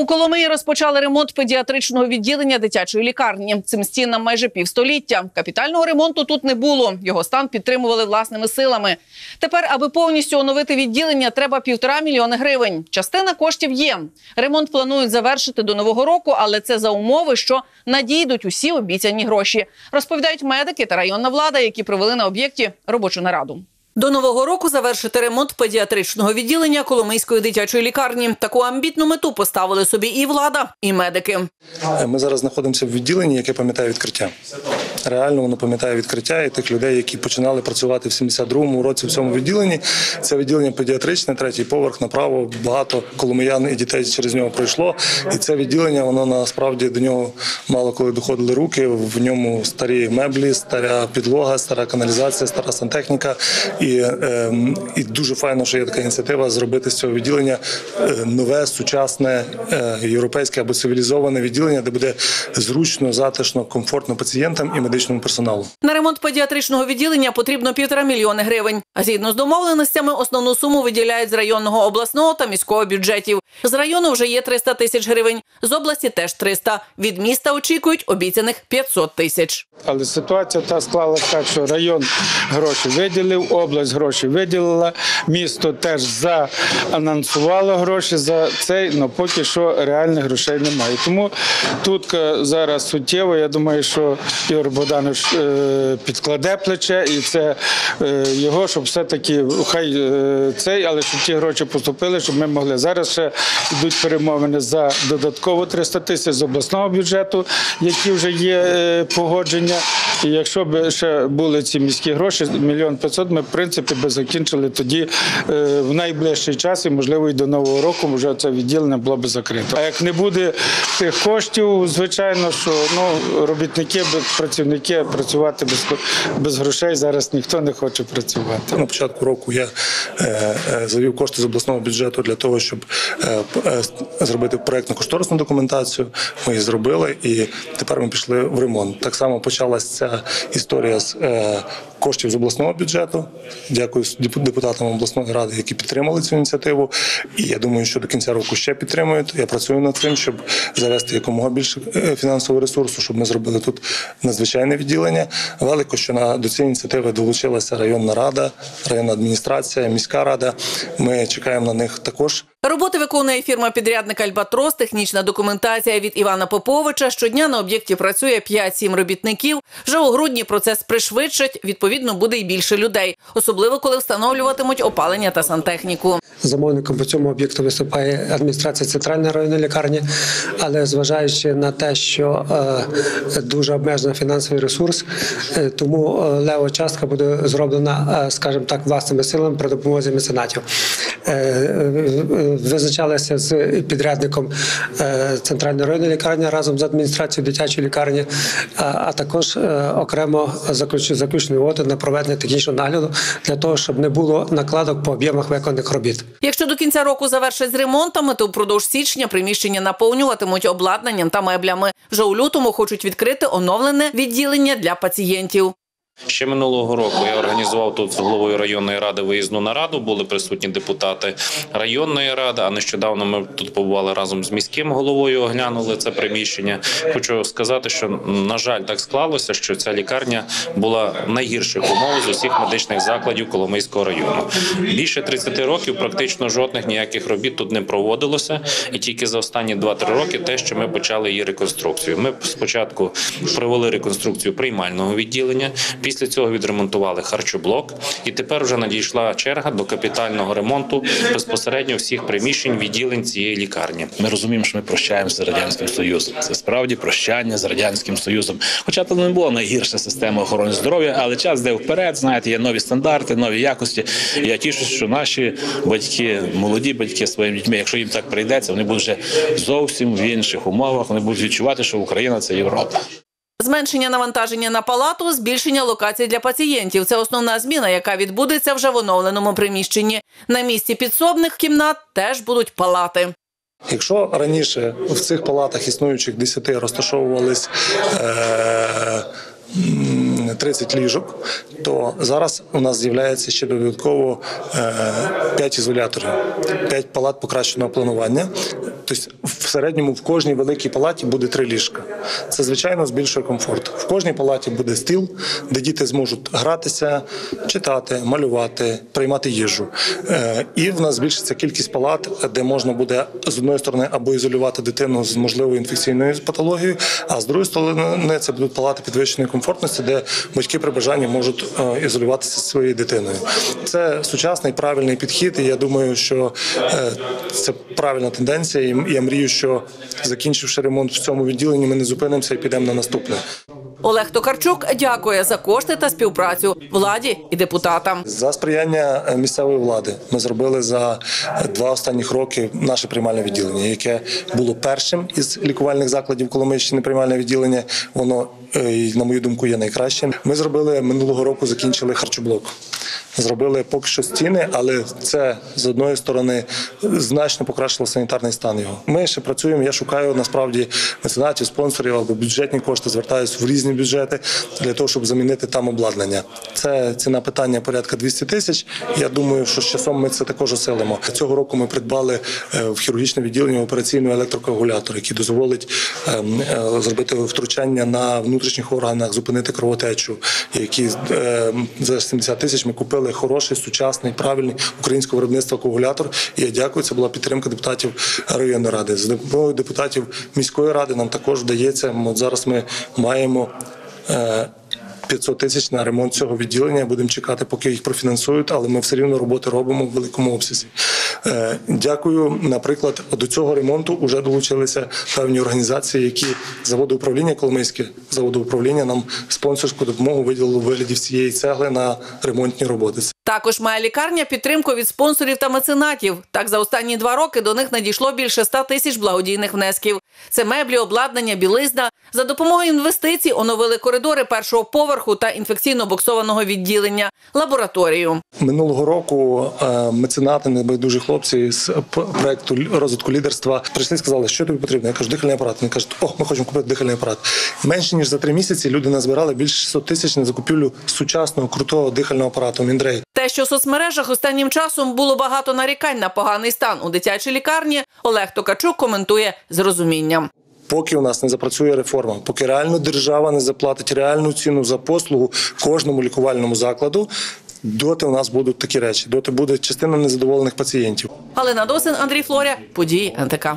У Коломиї розпочали ремонт педіатричного відділення дитячої лікарні. Цим стінам майже півстоліття. Капітального ремонту тут не було. Його стан підтримували власними силами. Тепер, аби повністю оновити відділення, треба півтора мільйони гривень. Частина коштів є. Ремонт планують завершити до нового року, але це за умови, що надійдуть усі обіцяні гроші. Розповідають медики та районна влада, які провели на об'єкті робочу нараду. До нового року завершити ремонт педіатричного відділення Коломийської дитячої лікарні. Таку амбітну мету поставили собі і влада, і медики. Ми зараз знаходимося в відділенні, яке пам'ятає відкриття. Реально воно пам'ятає відкриття і тих людей, які починали працювати в 72-му році в цьому відділенні. Це відділення педіатричне, третій поверх направо. Багато коломиян і дітей через нього пройшло. І це відділення, воно насправді до нього мало коли доходили руки. В ньому старі меблі, стара підлога, стара каналізація, стара сантехніка. І, е, і дуже файно, що є така ініціатива зробити з цього відділення е, нове, сучасне, е, європейське або цивілізоване відділення, де буде зручно, затишно, комфортно пацієнтам і медичному персоналу. На ремонт педіатричного відділення потрібно півтора мільйони гривень. А згідно з домовленостями, основну суму виділяють з районного обласного та міського бюджетів. З району вже є 300 тисяч гривень. З області теж 300. Від міста очікують обіцяних 500 тисяч. Але ситуація та склалася так, що район гроші виділив, область гроші виділила, місто теж заанонсувало гроші за цей, але поки що реальних грошей немає. Тому тут е, зараз суттєво, я думаю, що Ігор Богданович е, підкладе плече, і це е, його, щоб все-таки хай е, цей, але щоб ті гроші поступили, щоб ми могли. Зараз ще йдуть перемовини за додатково 300 тисяч з обласного бюджету, які вже є погодження. І якщо б ще були ці міські гроші, мільйон п'ятсот, ми в принципі би закінчили тоді е, в найближчий час, і можливо і до нового року вже це відділення було б закрито. А як не буде тих коштів, звичайно, що ну робітники, працівники працювати без без грошей зараз ніхто не хоче працювати. На початку року я е, е, завів кошти з обласного бюджету для того, щоб е, е, зробити проектно кошторисну документацію. Ми її зробили, і тепер ми пішли в ремонт. Так само почалася історія з е, коштів з обласного бюджету. Дякую депутатам обласної ради, які підтримали цю ініціативу. І я думаю, що до кінця року ще підтримують. Я працюю над цим, щоб завести якомога більше е, фінансового ресурсу, щоб ми зробили тут надзвичайне відділення. Велико, що на до цієї ініціативи долучилася районна рада, районна адміністрація, міська рада. Ми чекаємо на них також. Роботи виконує фірма підрядник Альбатрос. Технічна документація від Івана Поповича. Щодня на об'єкті працює 5-7 робітників. Вже у грудні процес пришвидшать. Відповідно, буде й більше людей, особливо коли встановлюватимуть опалення та сантехніку. Замовником по цьому об'єкту виступає адміністрація центральної районної лікарні, але зважаючи на те, що е, дуже обмежений фінансовий ресурс, е, тому е, лева частка буде зроблена, скажімо так, власними силами при допомозі меценатів. Е, е, Визначалися з підрядником е, центральної районної лікарні разом з адміністрацією дитячої лікарні, а, також окремо заключ- заключені угоди на проведення технічного нагляду для того, щоб не було накладок по об'ємах виконаних робіт. Якщо до кінця року завершать з ремонтами, то впродовж січня приміщення наповнюватимуть обладнанням та меблями. Вже у лютому хочуть відкрити оновлене відділення для пацієнтів. Ще минулого року я організував тут з головою районної ради виїзну нараду. Були присутні депутати районної ради. А нещодавно ми тут побували разом з міським головою. Оглянули це приміщення. Хочу сказати, що на жаль, так склалося, що ця лікарня була найгірших умов з усіх медичних закладів Коломийського району. Більше 30 років практично жодних ніяких робіт тут не проводилося, і тільки за останні 2-3 роки те, що ми почали її реконструкцію. Ми спочатку провели реконструкцію приймального відділення. Після цього відремонтували харчоблок, і тепер вже надійшла черга до капітального ремонту безпосередньо всіх приміщень відділень цієї лікарні. Ми розуміємо, що ми прощаємося з радянським союзом. Це справді прощання з радянським союзом. Хоча це не була найгірша система охорони здоров'я, але час йде вперед. Знаєте, є нові стандарти, нові якості. Я тішуся, що наші батьки, молоді батьки своїми дітьми, якщо їм так прийдеться, вони будуть вже зовсім в інших умовах. Вони будуть відчувати, що Україна це Європа. Зменшення навантаження на палату, збільшення локацій для пацієнтів це основна зміна, яка відбудеться вже в оновленому приміщенні. На місці підсобних кімнат теж будуть палати. Якщо раніше в цих палатах існуючих 10 розташовувались е, м, 30 ліжок, то зараз у нас з'являється ще додатково 5 ізоляторів, 5 палат покращеного планування. Тобто в середньому в кожній великій палаті буде три ліжка. Це звичайно збільшує комфорт. В кожній палаті буде стіл, де діти зможуть гратися, читати, малювати, приймати їжу. Е, І в нас збільшиться кількість палат, де можна буде з одної сторони або ізолювати дитину з можливою інфекційною патологією, а з другої сторони це будуть палати підвищеної комфортності, де батьки при бажанні можуть е, ізолюватися зі своєю дитиною. Це сучасний правильний підхід, і я думаю, що е, це правильна тенденція. І я мрію, що закінчивши ремонт в цьому відділенні, ми не зупинимося і підемо на наступне. Олег Токарчук дякує за кошти та співпрацю владі і депутатам. За сприяння е, місцевої влади ми зробили за два останніх роки наше приймальне відділення, яке було першим із лікувальних закладів Коломийщини приймальне відділення. Воно, на мою думку, є найкращим. Ми зробили минулого року, закінчили харчоблок. Зробили поки що стіни, але це з одної сторони значно покращило санітарний стан його. Ми ще працюємо. Я шукаю насправді меценатів, спонсорів або бюджетні кошти, звертаюся в різні бюджети для того, щоб замінити там обладнання. Це ціна питання порядка 200 тисяч. Я думаю, що з часом ми це також осилимо. Цього року ми придбали е, в хірургічне відділення операційний електрокоагулятор, який дозволить ем, е, зробити втручання на внутрішніх органах, зупинити кровотечу. Які ем, за 70 тисяч ми купили хороший, сучасний, правильний українського виробництва коагулятор. І я дякую. Це була підтримка депутатів районної ради. З допомогою депутатів міської ради нам також вдається. От зараз ми маємо. е, 500 тисяч на ремонт цього відділення. Будемо чекати, поки їх профінансують, але ми все рівно роботи робимо в великому обсязі. Е, Дякую. Наприклад, до цього ремонту вже долучилися певні організації, які заводи управління Коломийське заводи управління нам спонсорську допомогу виділили у вигляді всієї цегли на ремонтні роботи. Також має лікарня підтримку від спонсорів та меценатів. Так, за останні два роки до них надійшло більше 100 тисяч благодійних внесків. Це меблі, обладнання, білизна. За допомогою інвестицій оновили коридори першого поверху та інфекційно-боксованого відділення, лабораторію. Минулого року е, меценати, небайдужі хлопці з проекту розвитку лідерства прийшли і сказали, що тобі потрібно. Я кажу, дихальний апарат. Вони кажуть, о, ми хочемо купити дихальний апарат. Менше ніж за три місяці люди назбирали більше 600 тисяч на закупівлю сучасного крутого дихального апарату Міндрей. Те, що в соцмережах останнім часом було багато нарікань на поганий стан у дитячій лікарні, Олег Токачук коментує з розумінням. Поки у нас не запрацює реформа, поки реально держава не заплатить реальну ціну за послугу кожному лікувальному закладу, доти у нас будуть такі речі. Доти буде частина незадоволених пацієнтів. Галина Досин, Андрій Флоря, події НТК.